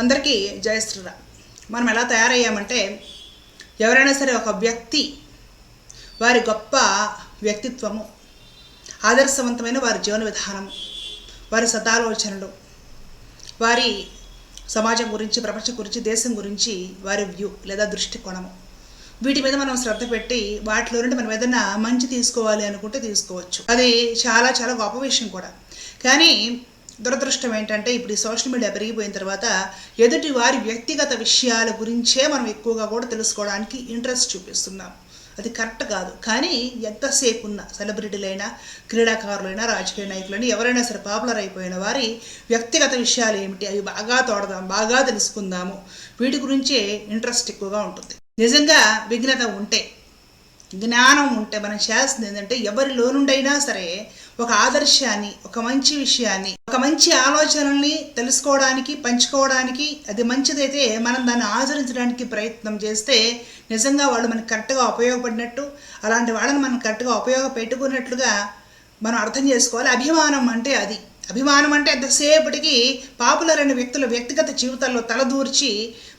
అందరికీ జయశ్రీరా మనం ఎలా తయారయ్యామంటే ఎవరైనా సరే ఒక వ్యక్తి వారి గొప్ప వ్యక్తిత్వము ఆదర్శవంతమైన వారి జీవన విధానం వారి సదాలోచనలు వారి సమాజం గురించి ప్రపంచం గురించి దేశం గురించి వారి వ్యూ లేదా దృష్టికోణము. వీటి మీద మనం శ్రద్ధ పెట్టి వాటిలో నుండి మనం ఏదైనా మంచి తీసుకోవాలి అనుకుంటే తీసుకోవచ్చు. అది చాలా చాలా గొప్ప విషయం కూడా. కానీ దురదృష్టం ఏంటంటే ఇప్పుడు ఈ సోషల్ మీడియా పెరిగిపోయిన తర్వాత ఎదుటి వారి వ్యక్తిగత విషయాల గురించే మనం ఎక్కువగా కూడా తెలుసుకోవడానికి ఇంట్రెస్ట్ చూపిస్తున్నాం. అది కరెక్ట్ కాదు. కానీ ఎంతసేపు ఉన్న సెలబ్రిటీలైనా క్రీడాకారులైనా రాజకీయ నాయకులైనా ఎవరైనా సరే పాపులర్ అయిపోయిన వారి వ్యక్తిగత విషయాలు ఏమిటి అవి బాగా తోడదాం బాగా తెలుసుకుందాము. వీటి గురించే ఇంట్రెస్ట్ ఎక్కువగా ఉంటుంది. నిజంగా విఘ్నత ఉంటే జ్ఞానం ఉంటే మనం చేస్తుంది ఏంటంటే ఎవరిలో నుండైనా సరే ఒక ఆదర్శాన్ని ఒక మంచి విషయాన్ని ఒక మంచి ఆలోచనల్ని తెలుసుకోవడానికి పంచుకోవడానికి అది మంచిదైతే మనం దాన్ని ఆచరించడానికి ప్రయత్నం చేస్తే నిజంగా వాళ్ళు మనకి కరెక్ట్గా ఉపయోగపడినట్టు అలాంటి వాళ్ళని మనం కరెక్ట్గా ఉపయోగపెట్టుకున్నట్లుగా మనం అర్థం చేసుకోవాలి. అభిమానం అంటే అది. అభిమానం అంటే ఎంతసేపటికి పాపులర్ అయిన వ్యక్తుల వ్యక్తిగత జీవితాల్లో తలదూర్చి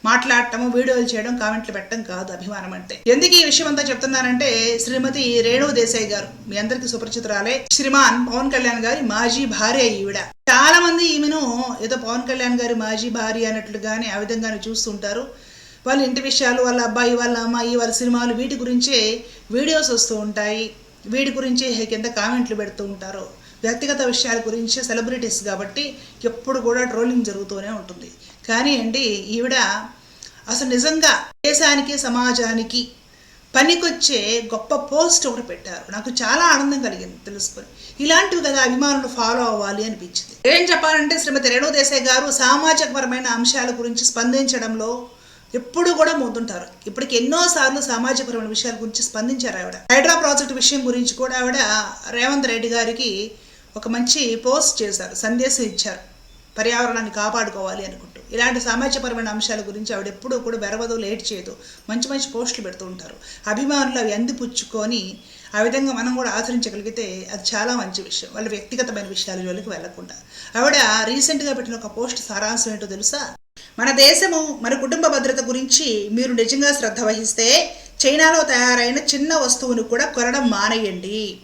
మాట్లాడటము వీడియోలు చేయడం కామెంట్లు పెట్టడం కాదు అభిమానం అంటే. ఎందుకు ఈ విషయం అంతా చెప్తున్నానంటే శ్రీమతి రేణు దేశాయ్ గారు మీ అందరికీ సుపరిచితురాలే శ్రీమాన్ పవన్ కళ్యాణ్ గారి మాజీ భార్య ఈవిడ. చాలా మంది ఈమెను ఏదో పవన్ కళ్యాణ్ గారి మాజీ భార్య అన్నట్లుగానే ఆ విధంగానే చూస్తుంటారు. వాళ్ళ ఇంటి విషయాలు వాళ్ళ అబ్బాయి వాళ్ళ అమ్మాయి వాళ్ళ సినిమాలు వీటి గురించే వీడియోస్ వస్తూ ఉంటాయి. వీటి గురించే కింద కామెంట్లు పెడుతూ ఉంటారు. వ్యక్తిగత విషయాల గురించి సెలబ్రిటీస్ కాబట్టి ఎప్పుడు కూడా ట్రోలింగ్ జరుగుతూనే ఉంటుంది. కానీ అండి ఈవిడ అసలు నిజంగా దేశానికి సమాజానికి పనికొచ్చే గొప్ప పోస్ట్ ఒకటి పెట్టారు. నాకు చాలా ఆనందం కలిగింది తెలుసుకొని. ఇలాంటివి కదా అభిమానులు ఫాలో అవ్వాలి అనిపించింది. ఏం చెప్పాలంటే శ్రీమతి రేణు దేశాయ్ గారు సామాజికపరమైన అంశాల గురించి స్పందించడంలో ఎప్పుడు కూడా ముందుంటారు. ఇప్పటికి ఎన్నోసార్లు సామాజికపరమైన విషయాల గురించి స్పందించారు ఆవిడ. హైడ్రా ప్రాజెక్ట్ విషయం గురించి కూడా ఆవిడ రేవంత్ రెడ్డి గారికి ఒక మంచి పోస్ట్ చేశారు సందేశం ఇచ్చారు. పర్యావరణాన్ని కాపాడుకోవాలి అనుకుంటూ. ఇలాంటి సామాజికపరమైన అంశాల గురించి ఆవిడ ఎప్పుడూ కూడా వెరవదు లేట్ చేయదు. మంచి మంచి పోస్టులు పెడుతూ ఉంటారు. అభిమానులు అవి అందిపుచ్చుకొని ఆ విధంగా మనం కూడా ఆచరించగలిగితే అది చాలా మంచి విషయం. వాళ్ళ వ్యక్తిగతమైన విషయాల జోలికి వెళ్ళకుండా. ఆవిడ రీసెంట్గా పెట్టిన ఒక పోస్ట్ సారాంశం ఏంటో తెలుసా? మన దేశము మన కుటుంబ భద్రత గురించి మీరు నిజంగా శ్రద్ధ వహిస్తే చైనాలో తయారైన చిన్న వస్తువును కూడా కొనడం మానేయండి.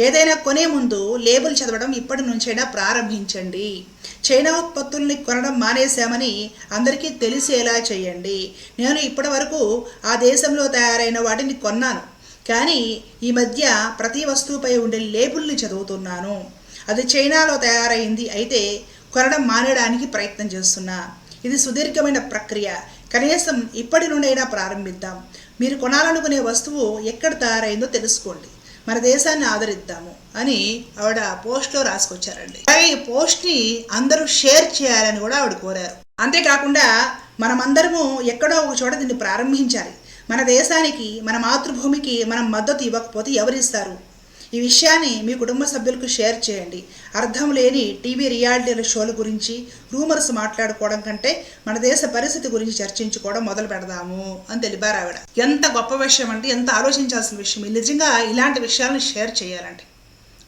ఏదైనా కొనే ముందు లేబుల్ చదవడం ఇప్పటి నుంచైనా ప్రారంభించండి. చైనా ఉత్పత్తుల్ని కొనడం మానేశామని అందరికీ తెలిసేలా చేయండి. నేను ఇప్పటి వరకు ఆ దేశంలో తయారైన వాటిని కొన్నాను. కానీ ఈ మధ్య ప్రతి వస్తువుపై ఉండే లేబుల్ని చదువుతున్నాను. అది చైనాలో తయారైంది అయితే కొనడం మానేయడానికి ప్రయత్నం చేస్తున్నా. ఇది సుదీర్ఘమైన ప్రక్రియ. కనీసం ఇప్పటి నుండైనా ప్రారంభిద్దాం. మీరు కొనాలనుకునే వస్తువు ఎక్కడ తయారైందో తెలుసుకోండి. మన దేశాన్ని ఆదరిద్దాము అని ఆవిడ పోస్ట్లో రాసుకొచ్చారండి. అలాగే ఈ పోస్ట్ని అందరూ షేర్ చేయాలని కూడా ఆవిడ కోరారు. అంతేకాకుండా మనమందరము ఎక్కడో ఒక చోట దీన్ని ప్రారంభించాలి. మన దేశానికి మన మాతృభూమికి మనం మద్దతు ఇవ్వకపోతే ఎవరిస్తారు ఈ విషయాన్ని మీ కుటుంబ సభ్యులకు షేర్ చేయండి. అర్థం లేని టీవీ రియాలిటీల షోల గురించి రూమర్స్ మాట్లాడుకోవడం కంటే మన దేశ పరిస్థితి గురించి చర్చించుకోవడం మొదలు పెడదాము అని తెలిపారు ఆవిడ. ఎంత గొప్ప విషయం అంటే ఎంత ఆలోచించాల్సిన విషయం. నిజంగా ఇలాంటి విషయాలను షేర్ చేయాలండి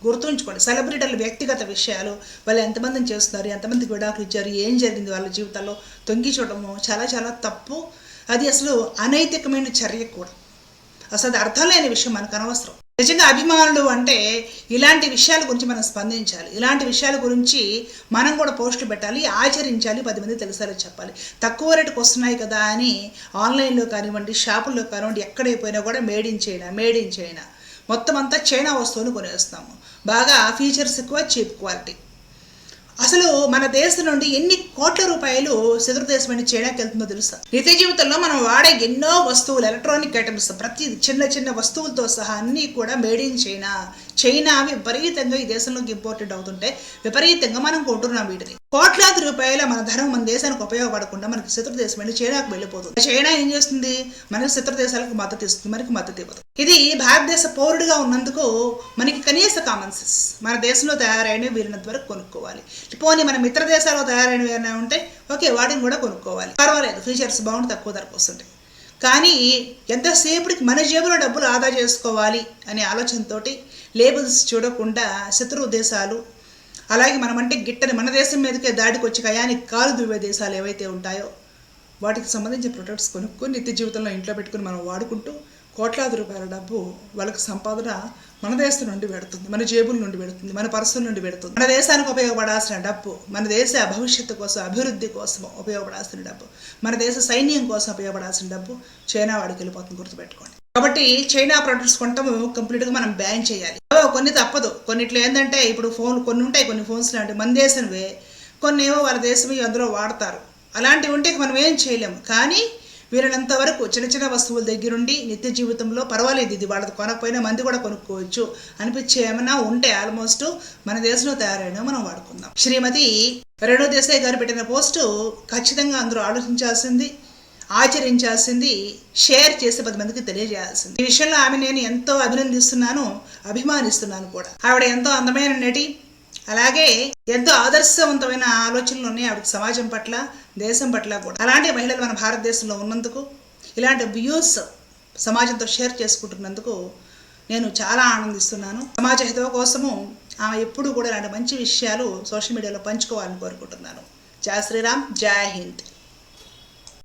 గుర్తుంచుకోండి. సెలబ్రిటీల వ్యక్తిగత విషయాలు వాళ్ళు ఎంతమందిని చేస్తున్నారు ఎంతమందికి విడాకులు ఇచ్చారు ఏం జరిగింది వాళ్ళ జీవితాల్లో తొంగి చూడము చాలా చాలా తప్పు. అది అసలు అనైతికమైన చర్య కూడా. అసలు అది అర్థం లేని విషయం మనకు అనవసరం. నిజంగా అభిమానులు అంటే ఇలాంటి విషయాల గురించి మనం స్పందించాలి. ఇలాంటి విషయాల గురించి మనం కూడా పోస్టులు పెట్టాలి ఆచరించాలి పది మంది తెలిసేలా చెప్పాలి. తక్కువ రేటుకు వస్తున్నాయి కదా అని ఆన్లైన్లో కానివ్వండి షాపుల్లో కానివ్వండి ఎక్కడైపోయినా కూడా made in China made in China. మొత్తం అంతా చైనా వస్తువులు కొనేస్తాము బాగా ఫీచర్స్ ఎక్కువ చీప్ క్వాలిటీ. అసలు మన దేశం నుండి ఎన్ని కోట్ల రూపాయలు శత్రు దేశం నుండి చైనాకి వెళ్తుందో తెలుసా? నిత్య జీవితంలో మనం వాడే ఎన్నో వస్తువులు ఎలక్ట్రానిక్ ఐటమ్స్ ప్రతి చిన్న చిన్న వస్తువులతో సహా అన్నీ కూడా మేడ్ ఇన్ చైనా చైనా విపరీతంగా ఈ దేశంలోకి ఇంపోర్టెడ్ అవుతుంటే విపరీతంగా మనం కొంటున్నాం వీటిని. కోట్లాది రూపాయల మన ధనం మన దేశానికి ఉపయోగపడకుండా మనకి శత్రు దేశం వెళ్ళి చైనాకు వెళ్ళిపోతుంది. చైనా ఏం చేస్తుంది? మనకి శత్రు దేశాలకు మద్దతు ఇస్తుంది. మనకి మద్దతు ఇవ్వదు. ఇది భారతదేశ పౌరుడిగా ఉన్నందుకు మనకి కనీస కామన్ సెన్స్ మన దేశంలో తయారైనవి వీరినంత వరకు కొనుక్కోవాలి. పోనీ మన మిత్ర దేశాల్లో తయారైనవి ఏమైనా ఉంటే ఓకే వాటిని కూడా కొనుక్కోవాలి. పర్వాలేదు ఫీచర్స్ బాగుండి తక్కువ ధరకు వస్తుంటాయి. కానీ ఎంతసేపటికి మన జేబులో డబ్బులు ఆదా చేసుకోవాలి అనే ఆలోచనతోటి లేబుల్స్ చూడకుండా శత్రు దేశాలు అలాగే మనమంటే గిట్టని మన దేశం మీదకే దాడికి వచ్చి కయానికి కాలు దువ్వే దేశాలు ఏవైతే ఉంటాయో వాటికి సంబంధించిన ప్రొడక్ట్స్ కొనుక్కొని నిత్య జీవితంలో ఇంట్లో పెట్టుకుని మనం వాడుకుంటూ కోట్లాది రూపాయల డబ్బు వాళ్ళకి సంపాదన మన దేశం నుండి పెడుతుంది మన జేబుల నుండి పెడుతుంది మన పర్సుల నుండి పెడుతుంది. మన దేశానికి ఉపయోగపడాల్సిన డబ్బు మన దేశ భవిష్యత్తు కోసం అభివృద్ధి కోసం ఉపయోగపడాల్సిన డబ్బు మన దేశ సైన్యం కోసం ఉపయోగపడాల్సిన డబ్బు చైనా వాడికి వెళ్ళిపోతుంది గుర్తుపెట్టుకోండి. కాబట్టి చైనా ప్రొడక్ట్స్ కొంటాము కంప్లీట్గా మనం బ్యాన్ చేయాలి. కొన్ని తప్పదు. కొన్నిట్లో ఏంటంటే ఇప్పుడు ఫోన్ కొన్ని ఉంటాయి కొన్ని ఫోన్స్ లాంటివి. మన దేశంవే కొన్ని ఏమో వాళ్ళ దేశమే అందులో వాడతారు. అలాంటివి ఉంటే మనం ఏం చేయలేము కానీ వీరినంత వరకు చిన్న చిన్న వస్తువుల దగ్గరుండి నిత్య జీవితంలో పర్వాలేదు. ఇది వాళ్ళది కొనకపోయినా మంది కూడా కొనుక్కోవచ్చు. అనిపించే ఏమైనా ఉంటే ఆల్మోస్ట్ మన దేశంలో తయారైన మనం వాడుకుందాం. శ్రీమతి రెండో దేశాయ్ గారు పెట్టిన పోస్టు ఖచ్చితంగా అందరూ ఆలోచించాల్సింది. ఆచరించాల్సింది షేర్ చేసి పది మందికి తెలియజేయాల్సింది. ఈ విషయంలో ఆమె నేను ఎంతో అభినందిస్తున్నాను అభిమానిస్తున్నాను కూడా. ఆవిడ ఎంతో అందమైన నటి అలాగే ఎంతో ఆదర్శవంతమైన ఆలోచనలు ఉన్నాయి ఆవిడకి సమాజం పట్ల దేశం పట్ల కూడా. అలాంటి మహిళలు మన భారతదేశంలో ఉన్నందుకు ఇలాంటి వ్యూస్ సమాజంతో షేర్ చేసుకుంటున్నందుకు నేను చాలా ఆనందిస్తున్నాను. సమాజ హితవ కోసము ఆమె ఎప్పుడు కూడా ఇలాంటి మంచి విషయాలు సోషల్ మీడియాలో పంచుకోవాలని కోరుకుంటున్నాను. జయ శ్రీరామ్ జై హింద్.